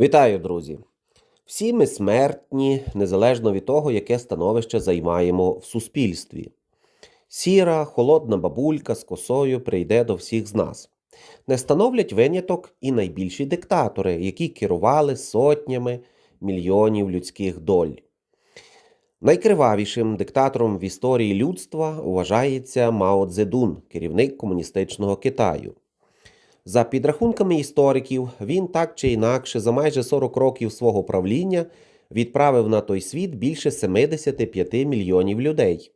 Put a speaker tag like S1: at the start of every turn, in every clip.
S1: Вітаю, друзі! Всі ми смертні, незалежно від того, яке становище займаємо в суспільстві. Сіра, холодна бабулька з косою прийде до всіх з нас. Не становлять виняток і найбільші диктатори, які керували сотнями мільйонів людських доль. Найкривавішим диктатором в історії людства вважається Мао Цзедун, керівник комуністичного Китаю. За підрахунками істориків, він так чи інакше за майже 40 років свого правління відправив на той світ більше 75 мільйонів людей.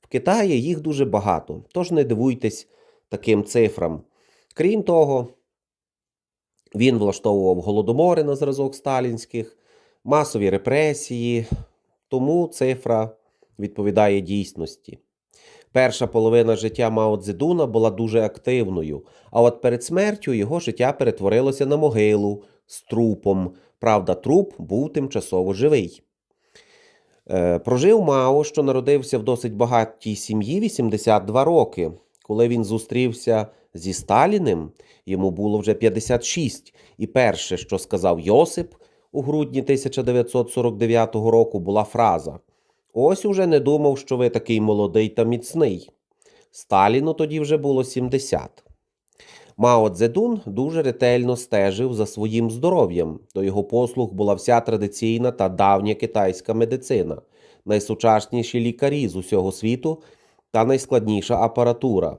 S1: В Китаї їх дуже багато, тож не дивуйтесь таким цифрам. Крім того, він влаштовував голодомори на зразок сталінських, масові репресії, тому цифра відповідає дійсності. Перша половина життя Мао Цзедуна була дуже активною, а от перед смертю його життя перетворилося на могилу з трупом. Правда, труп був тимчасово живий. Е, прожив Мао, що народився в досить багатій сім'ї 82 роки. Коли він зустрівся зі Сталіним, йому було вже 56. І перше, що сказав Йосип у грудні 1949 року, була фраза: Ось уже не думав, що ви такий молодий та міцний. Сталіну тоді вже було 70. Мао Цзедун дуже ретельно стежив за своїм здоров'ям. До його послуг була вся традиційна та давня китайська медицина, найсучасніші лікарі з усього світу та найскладніша апаратура.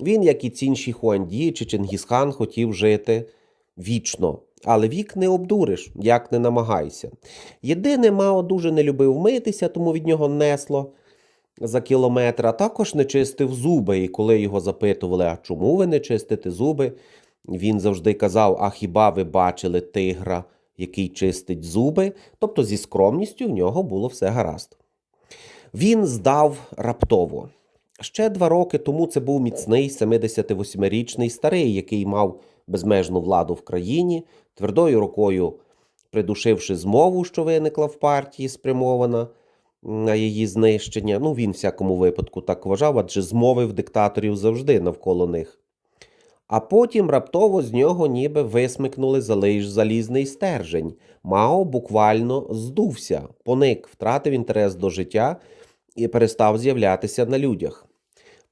S1: Він, як і цінші Хуанді чи Чингісхан, хотів жити вічно, але вік не обдуриш, як не намагайся. Єдине, Мао дуже не любив митися, тому від нього несло за кілометр, а також не чистив зуби. І коли його запитували, а чому ви не чистите зуби, він завжди казав: А хіба ви бачили тигра, який чистить зуби? Тобто зі скромністю в нього було все гаразд. Він здав раптово. Ще два роки тому це був міцний 78-річний старий, який мав безмежну владу в країні, твердою рукою придушивши змову, що виникла в партії, спрямована на її знищення. Ну, він в всякому випадку так вважав, адже змови в диктаторів завжди навколо них. А потім раптово з нього ніби висмикнули залиш залізний стержень. Мао буквально здувся, поник, втратив інтерес до життя і перестав з'являтися на людях.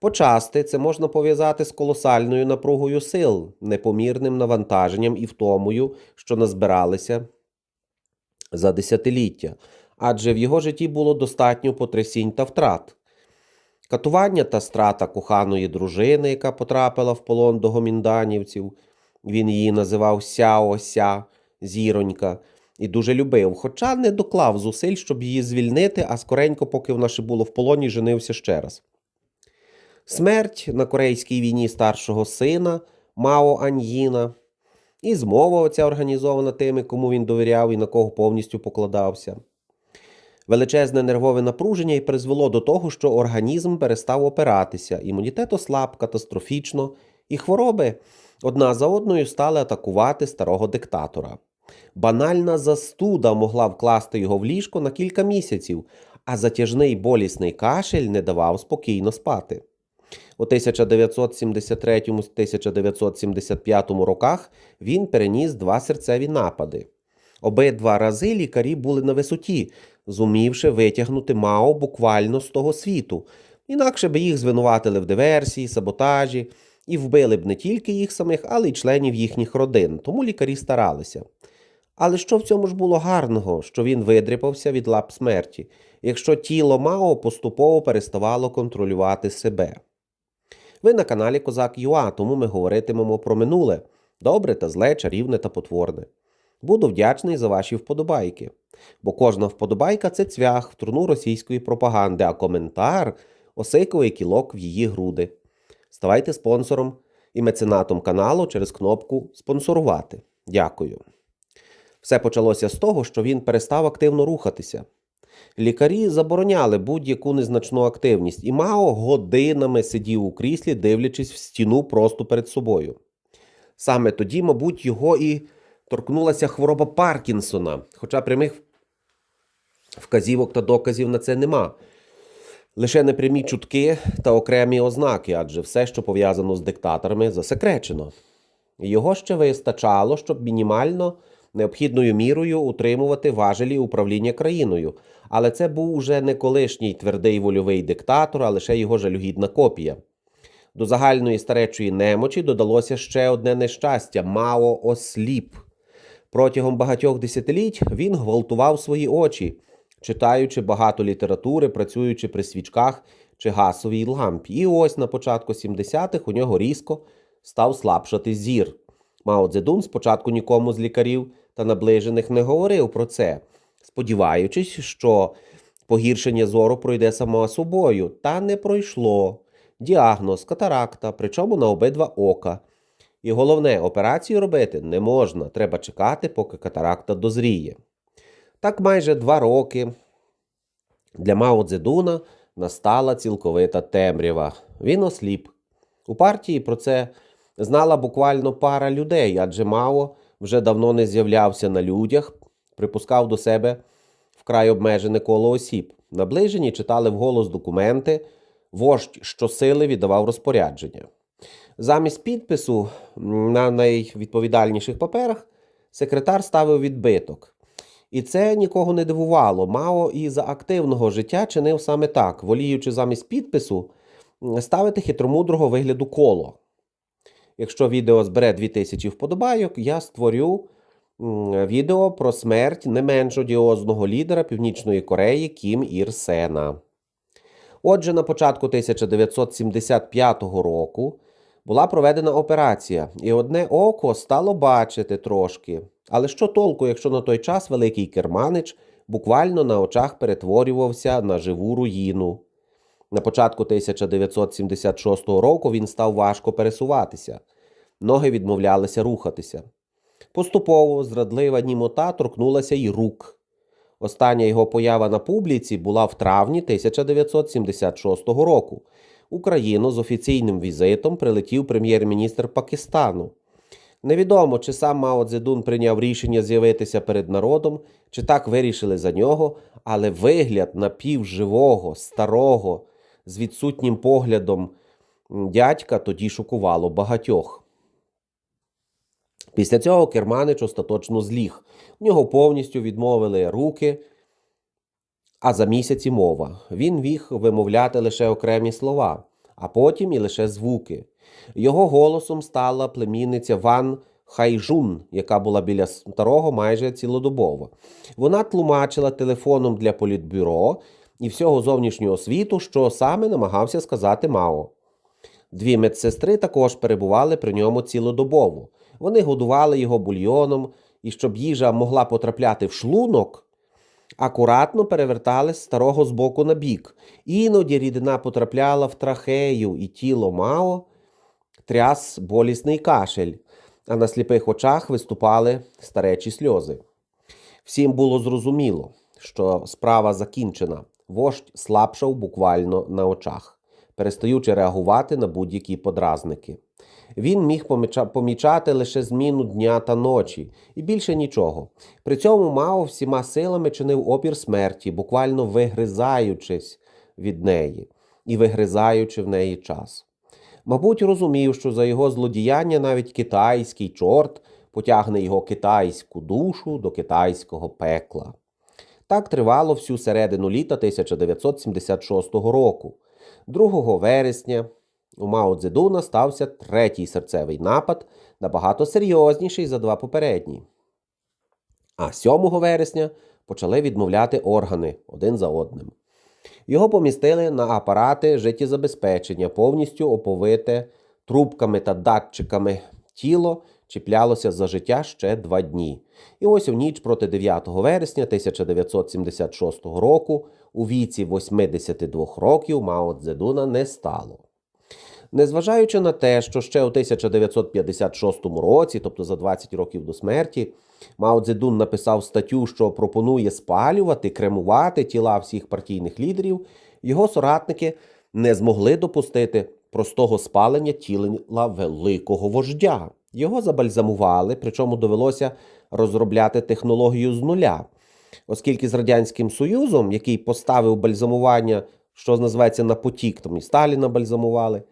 S1: Почасти це можна пов'язати з колосальною напругою сил, непомірним навантаженням і втомою, що назбиралися за десятиліття, адже в його житті було достатньо потрясінь та втрат. Катування та страта коханої дружини, яка потрапила в полон до гомінданівців, він її називав Сяо Ся, зіронька, і дуже любив, хоча не доклав зусиль, щоб її звільнити, а скоренько, поки вона ще було в полоні, женився ще раз. Смерть на корейській війні старшого сина Мао Аньїна, і змова оця організована тими, кому він довіряв і на кого повністю покладався. Величезне нервове напруження і призвело до того, що організм перестав опиратися, імунітет ослаб катастрофічно, і хвороби одна за одною стали атакувати старого диктатора. Банальна застуда могла вкласти його в ліжко на кілька місяців, а затяжний болісний кашель не давав спокійно спати. У 1973-1975 роках він переніс два серцеві напади. Обидва рази лікарі були на висоті, зумівши витягнути Мао буквально з того світу, інакше би їх звинуватили в диверсії, саботажі і вбили б не тільки їх самих, але й членів їхніх родин, тому лікарі старалися. Але що в цьому ж було гарного, що він видріпався від лап смерті, якщо тіло Мао поступово переставало контролювати себе? Ви на каналі Козак Юа, тому ми говоритимемо про минуле добре та зле, чарівне та потворне. Буду вдячний за ваші вподобайки, бо кожна вподобайка це цвях в труну російської пропаганди, а коментар осиковий кілок в її груди. Ставайте спонсором і меценатом каналу через кнопку Спонсорувати. Дякую. Все почалося з того, що він перестав активно рухатися. Лікарі забороняли будь-яку незначну активність, і Мао годинами сидів у кріслі, дивлячись в стіну просто перед собою. Саме тоді, мабуть, його і торкнулася хвороба Паркінсона, хоча прямих вказівок та доказів на це нема. Лише непрямі чутки та окремі ознаки, адже все, що пов'язано з диктаторами, засекречено. Його ще вистачало, щоб мінімально необхідною мірою утримувати важелі управління країною. Але це був уже не колишній твердий вольовий диктатор, а лише його жалюгідна копія. До загальної старечої немочі додалося ще одне нещастя Мао осліп. Протягом багатьох десятиліть він гвалтував свої очі, читаючи багато літератури, працюючи при свічках чи газовій лампі. І ось на початку 70-х у нього різко став слабшати зір. Мао Цзедун спочатку нікому з лікарів та наближених не говорив про це, сподіваючись, що погіршення зору пройде само собою, та не пройшло. Діагноз катаракта, причому на обидва ока. І головне, операцію робити не можна, треба чекати, поки катаракта дозріє. Так майже два роки для Мао Цзедуна настала цілковита темрява. Він осліп. У партії про це знала буквально пара людей, адже Мао вже давно не з'являвся на людях, припускав до себе вкрай обмежене коло осіб. Наближені читали вголос документи, вождь щосили віддавав розпорядження. Замість підпису на найвідповідальніших паперах секретар ставив відбиток. І це нікого не дивувало. Мао і за активного життя чинив саме так, воліючи замість підпису ставити хитромудрого вигляду коло. Якщо відео збере 2000 вподобайок, я створю відео про смерть не менш одіозного лідера Північної Кореї Кім Ір Сена. Отже, на початку 1975 року була проведена операція, і одне око стало бачити трошки. Але що толку, якщо на той час великий керманич буквально на очах перетворювався на живу руїну? На початку 1976 року він став важко пересуватися, ноги відмовлялися рухатися. Поступово зрадлива німота торкнулася й рук. Остання його поява на публіці була в травні 1976 року. Україну з офіційним візитом прилетів прем'єр-міністр Пакистану. Невідомо, чи сам Мао Цзедун прийняв рішення з'явитися перед народом, чи так вирішили за нього, але вигляд напівживого, старого, з відсутнім поглядом дядька тоді шокувало багатьох. Після цього Керманич остаточно зліг. У нього повністю відмовили руки, а за місяць і мова. Він міг вимовляти лише окремі слова, а потім і лише звуки. Його голосом стала племінниця Ван Хайжун, яка була біля старого майже цілодобово. Вона тлумачила телефоном для політбюро і всього зовнішнього світу, що саме намагався сказати Мао. Дві медсестри також перебували при ньому цілодобово. Вони годували його бульйоном, і щоб їжа могла потрапляти в шлунок, акуратно перевертали з старого з боку на бік. Іноді рідина потрапляла в трахею, і тіло Мао тряс болісний кашель, а на сліпих очах виступали старечі сльози. Всім було зрозуміло, що справа закінчена. Вождь слабшав буквально на очах, перестаючи реагувати на будь-які подразники. Він міг помічати лише зміну дня та ночі, і більше нічого. При цьому Мао всіма силами чинив опір смерті, буквально вигризаючись від неї і вигризаючи в неї час. Мабуть, розумів, що за його злодіяння навіть китайський чорт потягне його китайську душу до китайського пекла. Так тривало всю середину літа 1976 року. 2 вересня у Мао Цзедуна стався третій серцевий напад, набагато серйозніший за два попередні. А 7 вересня почали відмовляти органи один за одним. Його помістили на апарати життєзабезпечення, повністю оповите трубками та датчиками. Тіло чіплялося за життя ще два дні. І ось у ніч проти 9 вересня 1976 року у віці 82 років Мао Цзедуна не стало. Незважаючи на те, що ще у 1956 році, тобто за 20 років до смерті, Мао Цзедун написав статтю, що пропонує спалювати, кремувати тіла всіх партійних лідерів, його соратники не змогли допустити простого спалення тіла великого вождя. Його забальзамували, причому довелося розробляти технологію з нуля. Оскільки з Радянським Союзом, який поставив бальзамування, що називається на потік, там і Сталіна бальзамували,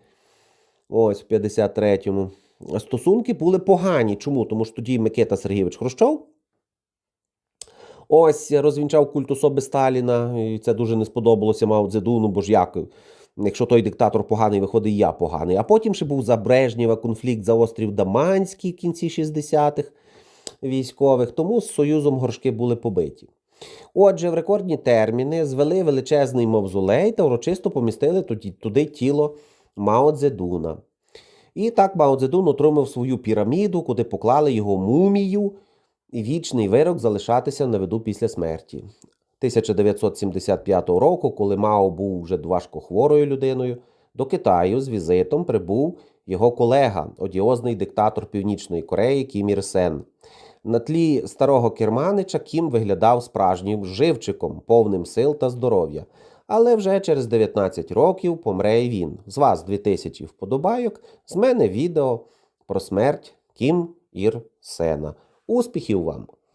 S1: ось в 53-му. Стосунки були погані. Чому? Тому що тоді Микита Сергійович Хрущов Ось розвінчав культ особи Сталіна, і це дуже не сподобалося Мао Цзедуну, бо ж як, якщо той диктатор поганий, виходить я поганий. А потім ще був за Брежнєва конфлікт за острів Даманський в кінці 60-х військових, тому з Союзом горшки були побиті. Отже, в рекордні терміни звели величезний мавзолей та урочисто помістили туди, туди тіло Мао Цзедуна. І так Мао Цзедун отримав свою піраміду, куди поклали його мумію, і вічний вирок залишатися на виду після смерті. 1975 року, коли Мао був вже важко хворою людиною, до Китаю з візитом прибув його колега, одіозний диктатор Північної Кореї Кім Ір Сен. На тлі старого керманича Кім виглядав справжнім живчиком, повним сил та здоров'я. Але вже через 19 років помре і він. З вас 2000 вподобайок, з мене відео про смерть Кім Ір Сена. Успіхів вам!